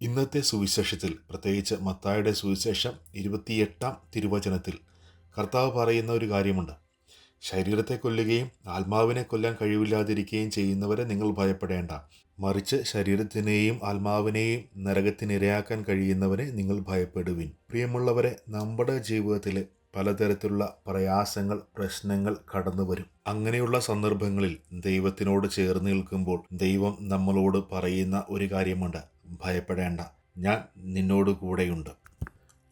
ഇന്നത്തെ സുവിശേഷത്തിൽ പ്രത്യേകിച്ച് മത്തായുടെ സുവിശേഷം ഇരുപത്തിയെട്ടാം തിരുവചനത്തിൽ കർത്താവ് പറയുന്ന ഒരു കാര്യമുണ്ട്. ശരീരത്തെ കൊല്ലുകയും ആത്മാവിനെ കൊല്ലാൻ കഴിവില്ലാതിരിക്കുകയും ചെയ്യുന്നവരെ നിങ്ങൾ ഭയപ്പെടേണ്ട. മറിച്ച് ശരീരത്തിനെയും ആത്മാവിനെയും നരകത്തിനിരയാക്കാൻ കഴിയുന്നവരെ നിങ്ങൾ ഭയപ്പെടുവിൻ. പ്രിയമുള്ളവരെ നമ്മുടെ ജീവിതത്തിൽ പലതരത്തിലുള്ള പ്രയാസങ്ങൾ പ്രശ്നങ്ങൾ കടന്നു വരും. അങ്ങനെയുള്ള സന്ദർഭങ്ങളിൽ ദൈവത്തിനോട് ചേർന്ന് നിൽക്കുമ്പോൾ ദൈവം നമ്മളോട് പറയുന്ന ഒരു കാര്യമുണ്ട്. ഭയപ്പെടേണ്ട. ഞാൻ നിന്നോട് കൂടെയുണ്ട്.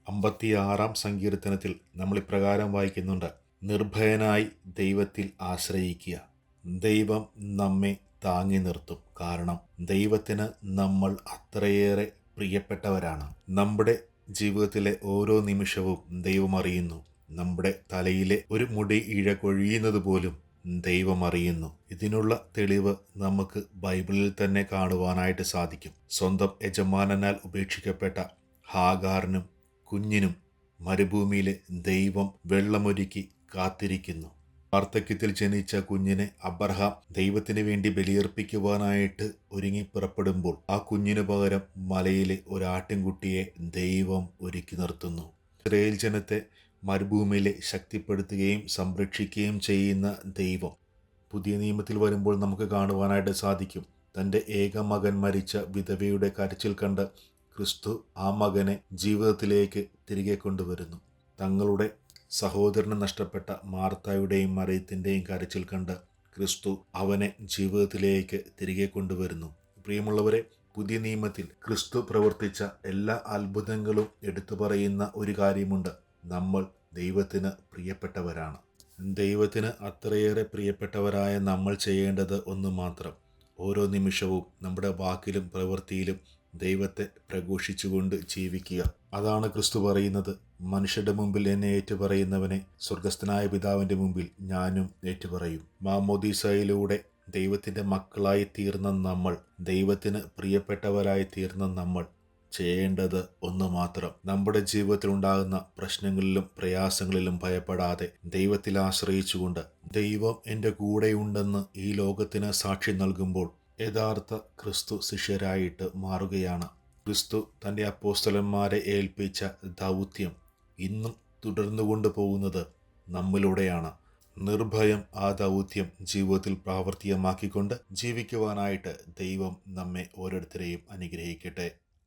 അമ്പത്തിയാറാം സങ്കീർത്തനത്തിൽ നമ്മൾ ഇപ്രകാരം വായിക്കുന്നുണ്ട്. നിർഭയനായി ദൈവത്തിൽ ആശ്രയിക്കുക. ദൈവം നമ്മെ താങ്ങി നിർത്തും. കാരണം ദൈവത്തിന് നമ്മൾ അത്രയേറെ പ്രിയപ്പെട്ടവരാണ്. നമ്മുടെ ജീവിതത്തിലെ ഓരോ നിമിഷവും ദൈവം അറിയുന്നു. നമ്മുടെ തലയിലെ ഒരു മുടി ഇഴ കൊഴിയുന്നത് പോലും ദൈവം അറിയുന്നു. ഇതിനുള്ള തെളിവ് നമുക്ക് ബൈബിളിൽ തന്നെ കാണുവാനായിട്ട് സാധിക്കും. സ്വന്തം യജമാനനാൽ ഉപേക്ഷിക്കപ്പെട്ട ഹാഗാറിനും കുഞ്ഞിനും മരുഭൂമിയിലെ ദൈവം വെള്ളമൊരുക്കി കാത്തിരിക്കുന്നു. വാർദ്ധക്യത്തിൽ ജനിച്ച കുഞ്ഞിനെ അബ്രഹാം ദൈവത്തിന് വേണ്ടി ബലിയർപ്പിക്കുവാനായിട്ട് ഒരുങ്ങി പുറപ്പെടുമ്പോൾ ആ കുഞ്ഞിനു പകരം മലയിലെ ഒരാട്ടിൻകുട്ടിയെ ദൈവം ഒരുക്കി നിർത്തുന്നു. ഇസ്രയേൽ ജനത്തെ മരുഭൂമിയിലെ ശക്തിപ്പെടുത്തുകയും സംരക്ഷിക്കുകയും ചെയ്യുന്ന ദൈവം. പുതിയ നിയമത്തിൽ വരുമ്പോൾ നമുക്ക് കാണുവാനായിട്ട് സാധിക്കും. തന്റെ ഏക മകൻ മരിച്ച വിധവയുടെ കരച്ചിൽ കണ്ട് ക്രിസ്തു ആ മകനെ ജീവിതത്തിലേക്ക് തിരികെ കൊണ്ടുവരുന്നു. തങ്ങളുടെ സഹോദരന് നഷ്ടപ്പെട്ട മാർത്തായുടെയും മറിയത്തിന്റെയും കരച്ചിൽ കണ്ട് ക്രിസ്തു അവനെ ജീവിതത്തിലേക്ക് തിരികെ കൊണ്ടുവരുന്നു. പ്രിയമുള്ളവരെ പുതിയ നിയമത്തിൽ ക്രിസ്തു പ്രവർത്തിച്ച എല്ലാ അത്ഭുതങ്ങളും എടുത്തു പറയുന്ന ഒരു കാര്യമുണ്ട്. നമ്മൾ ദൈവത്തിന് പ്രിയപ്പെട്ടവരാണ്. ദൈവത്തിന് അത്രയേറെ പ്രിയപ്പെട്ടവരായ നമ്മൾ ചെയ്യേണ്ടത് ഒന്ന് മാത്രം. ഓരോ നിമിഷവും നമ്മുടെ വാക്കിലും പ്രവൃത്തിയിലും ദൈവത്തെ പ്രഘോഷിച്ചുകൊണ്ട് ജീവിക്കുക. അതാണ് ക്രിസ്തു പറയുന്നത്. മനുഷ്യരുടെ മുമ്പിൽ എന്നെ ഏറ്റുപറയുന്നവനെ സ്വർഗസ്ഥനായ പിതാവിന്റെ മുമ്പിൽ ഞാനും ഏറ്റുപറയും. മാമോദീസയിലൂടെ ദൈവത്തിന്റെ മക്കളായി തീർന്ന നമ്മൾ ദൈവത്തിന് പ്രിയപ്പെട്ടവരായി തീർന്ന നമ്മൾ ചെയ്യേണ്ടത് ഒന്ന് മാത്രം. നമ്മുടെ ജീവിതത്തിൽ ഉണ്ടാകുന്ന പ്രശ്നങ്ങളിലും പ്രയാസങ്ങളിലും ഭയപ്പെടാതെ ദൈവത്തിൽ ആശ്രയിച്ചുകൊണ്ട് ദൈവം എന്റെ കൂടെയുണ്ടെന്ന് ഈ ലോകത്തിന് സാക്ഷി നൽകുമ്പോൾ യഥാർത്ഥ ക്രിസ്തു ശിഷ്യരായിട്ട് മാറുകയാണ്. ക്രിസ്തു തന്റെ അപ്പോസ്തലന്മാരെ ഏൽപ്പിച്ച ദൗത്യം ഇന്നും തുടർന്നു കൊണ്ടുപോകുന്നത് നമ്മിലൂടെയാണ്. നിർഭയം ആ ദൗത്യം ജീവിതത്തിൽ പ്രാവർത്തികമാക്കിക്കൊണ്ട് ജീവിക്കുവാനായിട്ട് ദൈവം നമ്മെ ഓരോരുത്തരെയും അനുഗ്രഹിക്കട്ടെ.